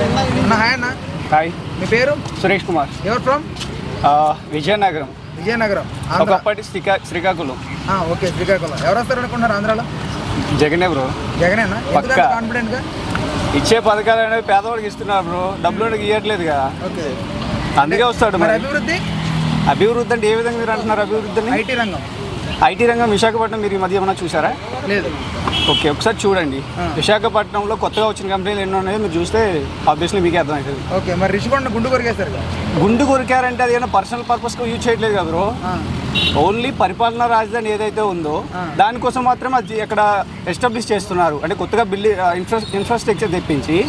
అన్న హాయ్ అన్న. హాయ్. మీ పేరు? సురేష్ కుమార్. ఎవరు ఫ్రమ్ విజయనగరం. విజయనగరం ఒకప్పటి శ్రీకా శ్రీకాకుళం. ఓకే శ్రీకాకుళం. ఎవరు వస్తారు అనుకుంటున్నారు ఆంధ్రాలో? జగనే బ్రో. జగనేనా పక్కా. కాన్ఫిడెంట్గా? ఇచ్చే పథకాలు అనేవి పేదవాడికి ఇస్తున్నారు బ్రో. డబ్బులు వాడికి ఇవ్వట్లేదుగా ఓకే. అందుకే వస్తాడు మరి మరి. అభివృద్ధి? అభివృద్ధి అంటే ఏ విధంగా మీరు అంటున్నారు అభివృద్ధిని? ఐటీ రంగం. ఐటీ రంగం విశాఖపట్నం మీరు ఈ మధ్య ఏమైనా చూసారా లేదు. ఓకే ఒకసారి చూడండి. విశాఖపట్నంలో కొత్తగా వచ్చిన కంపెనీలు ఎన్నో ఉన్నాయో మీరు చూస్తే ఆబ్వియస్లీ మీకే అర్థమవుతుంది. ఓకే మరి రిషికొండ గుండు కదా. గుండు కొరికారంటే అది ఏమైనా పర్సనల్ పర్పస్గా యూజ్ చేయట్లేదు కదా బ్రో ఓన్లీ పరిపాలనా రాజధాని ఏదైతే ఉందో. దానికోసం మాత్రం అది అక్కడ ఎస్టాబ్లిష్ చేస్తున్నారు. అంటే కొత్తగా బిల్డింగ్ ఇన్ఫ్రా ఇన్ఫ్రాస్ట్రక్చర్ తెప్పించి.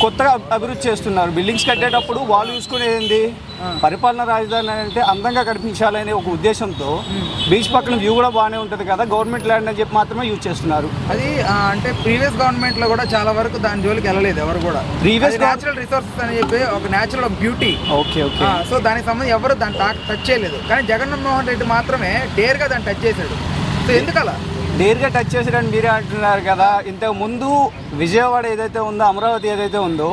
కొత్తగా అభివృద్ధి చేస్తున్నారు. బిల్డింగ్స్ కట్టేటప్పుడు వాళ్ళు చూసుకునేది. పరిపాలనా రాజధాని అంటే అందంగా కనిపించాలనే ఒక ఉద్దేశంతో బీచ్ పక్కన వ్యూ కూడా బాగానే ఉంటుంది కదా? గవర్నమెంట్ ల్యాండ్ అని చెప్పి మాత్రమే యూజ్ చేస్తున్నారు. అది అంటే ప్రీవియస్ గవర్నమెంట్లో కూడా చాలా వరకు దాని జోలికి వెళ్ళలేదు ఎవరు కూడా. Gov- నేచురల్ రిసోర్సెస్ అని చెప్పి ఒక natural beauty okay okay so దానికి సంబంధించి ఎవరు దాన్ని టచ్ చేయలేదు. కానీ జగన్మోహన్ రెడ్డి మాత్రమే డేర్గా దాన్ని టచ్ చేశాడు. సో ఎందుకలా డేర్గా టచ్ చేసాడని మీరే అంటున్నారు కదా. ఇంతకు ముందు విజయవాడ ఏదైతే ఉందో అమరావతి ఏదైతే ఉందో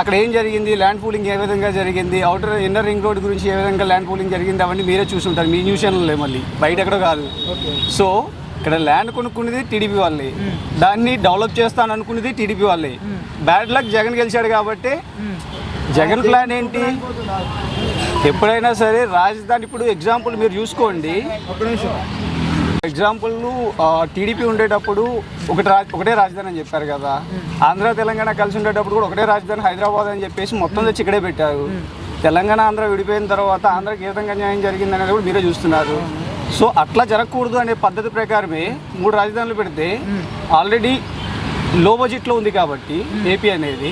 అక్కడ ఏం జరిగింది? ల్యాండ్ పూలింగ్ ఏ విధంగా జరిగింది? అవుటర్ ఇన్నర్ రింగ్ రోడ్ గురించి ఏ విధంగా ల్యాండ్ పూలింగ్ జరిగింది? అవన్నీ మీరే చూసుంటారు. మీ న్యూస్ ఛానల్లో మళ్ళీ. బయట ఎక్కడో కాదు. సో ఇక్కడ ల్యాండ్ కొనుక్కునేది టీడీపీ వాళ్ళే. దాన్ని డెవలప్ చేస్తాను అనుకునేది టీడీపీ వాళ్ళే. బ్యాడ్ లక్ జగన్ గెలిచాడు కాబట్టి జగన్ ప్లాన్ ఏంటి? ఎప్పుడైనా సరే రాజధాని ఇప్పుడు ఎగ్జాంపుల్ మీరు చూసుకోండి. ఎగ్జాంపుల్ టీడీపీ ఉండేటప్పుడు ఒకటి రాజ్ ఒకటే రాజధాని అని చెప్పారు కదా. ఆంధ్ర తెలంగాణ కలిసి ఉండేటప్పుడు కూడా ఒకటే రాజధాని హైదరాబాద్ అని చెప్పేసి మొత్తం తెచ్చి ఇక్కడే పెట్టారు. తెలంగాణ ఆంధ్ర విడిపోయిన తర్వాత ఆంధ్రకి ఏ విధంగా న్యాయం జరిగింది అనేది కూడా మీరే చూస్తున్నారు. సో అట్లా జరగకూడదు అనే పద్ధతి ప్రకారమే మూడు రాజధానులు పెడితే ఆల్రెడీ లో బడ్జెట్లో ఉంది కాబట్టి ఏపీ అనేది.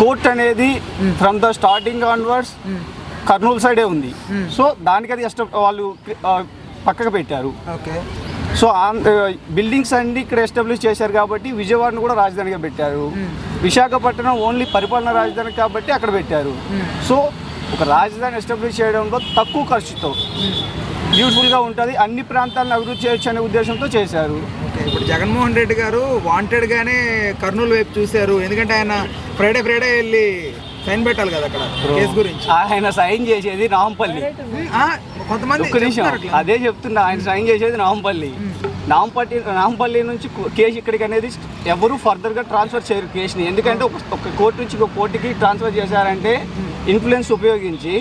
కోర్ట్ అనేది from the starting onwards Kurnool సైడే ఉంది. సో దానికి అది ఎస్ట వాళ్ళు పక్కకు పెట్టారు. ఓకే సో బిల్డింగ్స్ అన్ని ఇక్కడ ఎస్టాబ్లిష్ చేశారు కాబట్టి విజయవాడను కూడా రాజధానిగా పెట్టారు. విశాఖపట్నం ఓన్లీ పరిపాలన రాజధాని కాబట్టి అక్కడ పెట్టారు. సో ఒక రాజధాని ఎస్టాబ్లిష్ చేయడంలో తక్కువ ఖర్చుతో బ్యూటిఫుల్గా ఉంటుంది. అన్ని ప్రాంతాలను అభివృద్ధి చేయొచ్చు అనే ఉద్దేశంతో చేశారు. ఇప్పుడు జగన్మోహన్ రెడ్డి గారు వాంటెడ్ గానే కర్నూలు వైపు చూశారు. ఎందుకంటే ఆయన ఫ్రైడే ఫ్రైడే వెళ్ళి సైన్ పెట్టాలి కదా అక్కడ కేసు గురించి. ఆయన సైన్ చేసేది నాంపల్లి కొంతమంది ఒక్క నిమిషం. అదే చెప్తున్నా ఆయన సైన్ చేసేది నాంపల్లి నాంపల్లి నాంపల్లి నుంచి కేసు ఇక్కడికి అనేది ఎవరు ఫర్దర్గా ట్రాన్స్ఫర్ చేయరు కేసుని. ఎందుకంటే ఒక కోర్టు నుంచి ఒక కోర్టుకి ట్రాన్స్ఫర్ చేశారంటే ఇన్ఫ్లుయెన్స్ ఉపయోగించి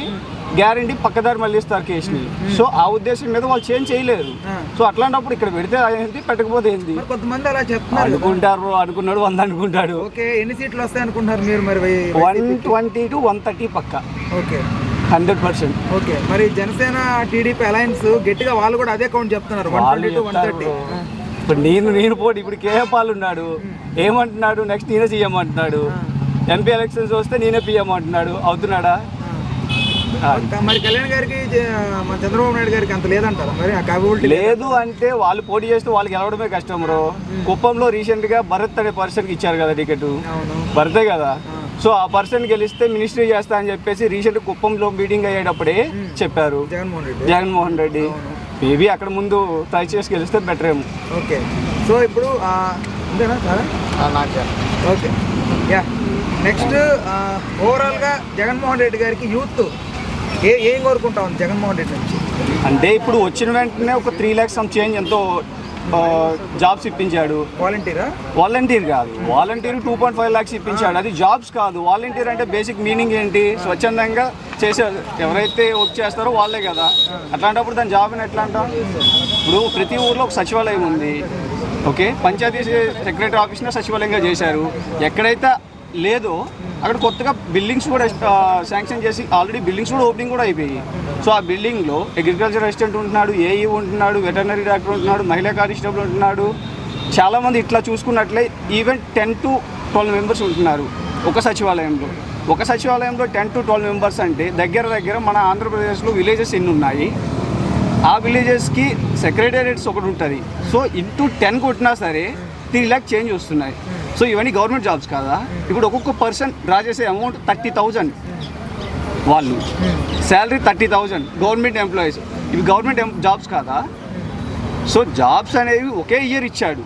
గ్యారంటీ పక్కదారి మళ్ళిస్తారు కేసుని. సో ఆ ఉద్దేశం మీద వాళ్ళు చేంజ్ చేయలేరు ఆ. సో అట్లాంటప్పుడు ఇక్కడ పెడితే ఏంటి? పెట్టకపోతే ఏంటి? కొంతమంది అలా చెప్తున్నారు. అనుకుంటారు అనుకున్నాడు వంద అనుకుంటాడు. ఓకే ఎన్ని సీట్లు వస్తాయి అనుకుంటున్నారు మీరు మరి? One twenty two one thirty పక్క. ఓకే. Hundred percent. ఓకే మరి జనసేన టీడీపీ అలయన్స్ గట్టిగా వాళ్ళు కూడా అదే కౌంట్ చెప్తున్నారు one twenty two one thirty. ఇప్పుడు నేను నేను పోటీ ఇప్పుడు కేఏ పాల్ ఉన్నాడు. ఏమంటున్నాడు? నెక్స్ట్ నేనే సీఎం అంటున్నాడు. ఎంపీ ఎలక్షన్స్ వస్తే నేనే పిఎం అంటున్నాడు. అవుతున్నాడా. మరి కళ్యాణ్ గారికి మన చంద్రబాబు నాయుడు గారికి అంత లేదంటారా? మరి ఆ కేపబిలిటీ లేదు అంటే వాళ్ళు పోటీ చేస్తే వాళ్ళకి గెలవడమే కష్టం బ్రో. కుప్పంలో రీసెంట్గా భరత్ అనే పర్సన్కి ఇచ్చారు కదా టికెట్. అవును. భరతే కదా? సో ఆ పర్సన్ గెలిస్తే మినిస్ట్రీ చేస్తా అని చెప్పేసి రీసెంట్ కుప్పంలో మీటింగ్ అయ్యేటప్పుడే చెప్పారు. జగన్మోహన్ రెడ్డి. జగన్మోహన్ రెడ్డి. మేబీ అక్కడ ముందు ట్రై చేసి గెలిస్తే బెటర్ ఏమో. ఓకే. సో ఇప్పుడు ఆ, అంతేనా సార్? ఓకే. యా. నెక్స్ట్ ఓవరాల్గా జగన్మోహన్ రెడ్డి గారికి యూత్ ఏ ఏం కోరుకుంటా ఉంది జగన్మోహన్ రెడ్డి నుంచి? అంటే ఇప్పుడు వచ్చిన వెంటనే ఒక త్రీ ల్యాక్స్ సమ్ చేంజ్ ఎంతో జాబ్స్ ఇప్పించాడు. వాలంటీరా? వాలంటీర్ కాదు. Volunteer two point five lakhs ఇప్పించాడు. అది జాబ్స్ కాదు. వాలంటీర్ అంటే బేసిక్ మీనింగ్ ఏంటి? స్వచ్ఛందంగా చేసే ఎవరైతే వర్క్ చేస్తారో వాళ్ళే కదా. అట్లాంటప్పుడు దాని జాబ్ అని ఎట్లా అంటాం ఇప్పుడు ప్రతి ఊర్లో ఒక సచివాలయం ఉంది. ఓకే? పంచాయతీ సెక్రటరీ ఆఫీస్ని సచివాలయంగా చేశారు. ఎక్కడైతే లేదో. అక్కడ కొత్తగా బిల్డింగ్స్ కూడా శాంక్షన్ చేసి ఆల్రెడీ బిల్డింగ్స్ కూడా ఓపెనింగ్ కూడా అయిపోయాయి. సో ఆ బిల్డింగ్లో అగ్రికల్చర్ అసిస్టెంట్ ఉంటున్నాడు ఏఈ ఉంటున్నాడు వెటర్నరీ డాక్టర్ ఉంటున్నాడు మహిళా కానిస్టేబుల్ ఉంటున్నాడు. చాలామంది ఇట్లా చూసుకున్నట్లే even ten to twelve members ఉంటున్నారు ఒక సచివాలయంలో. ఒక సచివాలయంలో టెన్ టు ట్వెల్వ్ మెంబర్స్ అంటే దగ్గర దగ్గర మన ఆంధ్రప్రదేశ్లో విలేజెస్ ఎన్ని ఉన్నాయి? ఆ విలేజెస్కి సెక్రటేరియట్స్ ఒకటి ఉంటుంది. సో ఇంటూ టెన్ కొట్టినా సరే త్రీ ల్యాక్ చేంజ్ వస్తున్నాయి. సో ఇవన్నీ గవర్నమెంట్ జాబ్స్ కాదా? ఇప్పుడు ఒక్కొక్క పర్సన్ డ్రా చేసే అమౌంట్ థర్టీ థౌజండ్. వాళ్ళు. Salary thirty thousand. Government employees. ఇవి గవర్నమెంట్ జాబ్స్ కాదా? సో జాబ్స్ అనేవి ఒకే ఇయర్ ఇచ్చాడు.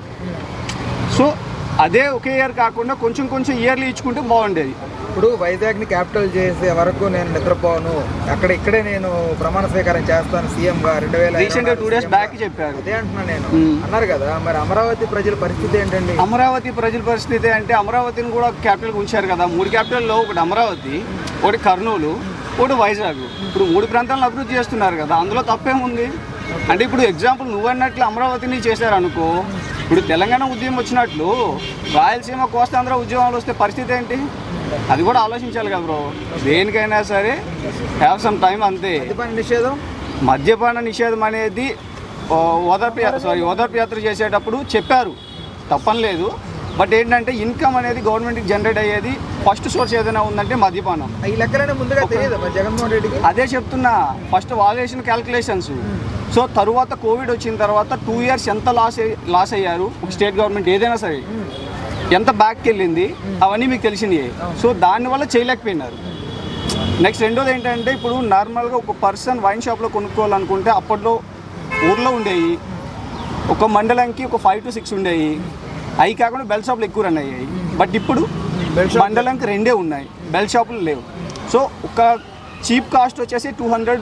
సో అదే ఒకే ఇయర్ కాకుండా కొంచెం కొంచెం ఇయర్లీ ఇచ్చుకుంటే బాగుండేది. ఇప్పుడు వైజాగ్ని క్యాపిటల్ చేసే వరకు నేను నిద్రపోను. అక్కడ ఇక్కడే నేను ప్రమాణ స్వీకారం చేస్తాను సీఎం గా రెండు వేల టూ డేస్ బ్యాక్ చెప్పారు. అదే అంటున్నా నేను. మ్మ్. అన్నారు కదా మరి అమరావతి ప్రజల పరిస్థితి ఏంటండి? అమరావతి ప్రజల పరిస్థితి అంటే అమరావతిని కూడా క్యాపిటల్గా ఉంచారు కదా. మూడు క్యాపిటల్లో ఒకటి అమరావతి ఒకటి కర్నూలు ఒకటి వైజాగ్. ఇప్పుడు మూడు ప్రాంతాలను అభివృద్ధి చేస్తున్నారు కదా. అందులో తప్పేముంది? అంటే ఇప్పుడు ఎగ్జాంపుల్ నువ్వు అన్నట్లు అమరావతిని చేశారు అనుకో ఇప్పుడు తెలంగాణ ఉద్యమం వచ్చినట్లు రాయలసీమ కోస్తాంధ్ర ఉద్యమాలు వస్తే పరిస్థితి ఏంటి? అది కూడా ఆలోచించాలి కదా బ్రో. దేనికైనా సరే హ్యావ్ సమ్ టైం అంతే. నిషేధం? మద్యపాన నిషేధం అనేది ఓదార్పు సారీ ఓదార్పు యాత్ర చేసేటప్పుడు చెప్పారు. తప్పనిలేదు బట్ ఏంటంటే ఇన్కమ్ అనేది గవర్నమెంట్కి జనరేట్ అయ్యేది ఫస్ట్ సోర్స్ ఏదైనా ఉందంటే మద్యపానం. ఈ లెక్కలనే ముందుగా తెలియదు జగన్మోహన్ రెడ్డికి? అదే చెప్తున్నా. ఫస్ట్ వాళ్ళు వేసిన క్యాల్కులేషన్స్ సో తరువాత కోవిడ్ వచ్చిన తర్వాత టూ ఇయర్స్ ఎంత లాస్ లాస్ అయ్యారు? ఒక స్టేట్ గవర్నమెంట్ ఏదైనా సరే. ఎంత బ్యాక్కి వెళ్ళింది? అవన్నీ మీకు తెలిసినాయి. సో దానివల్ల చేయలేకపోయినారు. నెక్స్ట్ రెండోది ఏంటంటే ఇప్పుడు నార్మల్గా ఒక పర్సన్ వైన్ షాప్లో కొనుక్కోవాలనుకుంటే అప్పట్లో ఊర్లో ఉండేవి. ఒక మండలంకి ఒక ఫైవ్ టు సిక్స్ ఉండేవి. అవి కాకుండా బెల్ షాపులు ఎక్కువ రన్ అయ్యాయి. బట్ ఇప్పుడు మండలంకి రెండే ఉన్నాయి. బెల్ షాపులు లేవు. సో ఒక చీప్ కాస్ట్ వచ్చేసి two hundred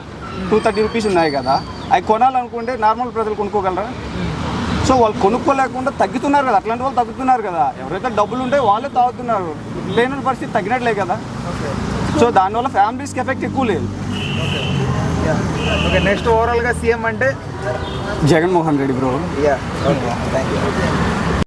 two thirty rupees ఉన్నాయి కదా. అవి కొనాలనుకుంటే నార్మల్ ప్రజలు కొనుక్కోగలరా? సో వాళ్ళు కొనుక్కోలేకుండా తగ్గుతున్నారు కదా అట్లాంటి వాళ్ళు తగ్గుతున్నారు కదా. ఎవరైతే డబ్బులు ఉంటే వాళ్ళే తాగుతున్నారు. లేని పరిస్థితి తగ్గినట్లే కదా. సో దానివల్ల ఫ్యామిలీస్కి ఎఫెక్ట్ ఎక్కువ లేదు. ఓకే నెక్స్ట్ ఓవరాల్గా సీఎం అంటే? Jaganmohan Reddy bro. Yeah okay thank you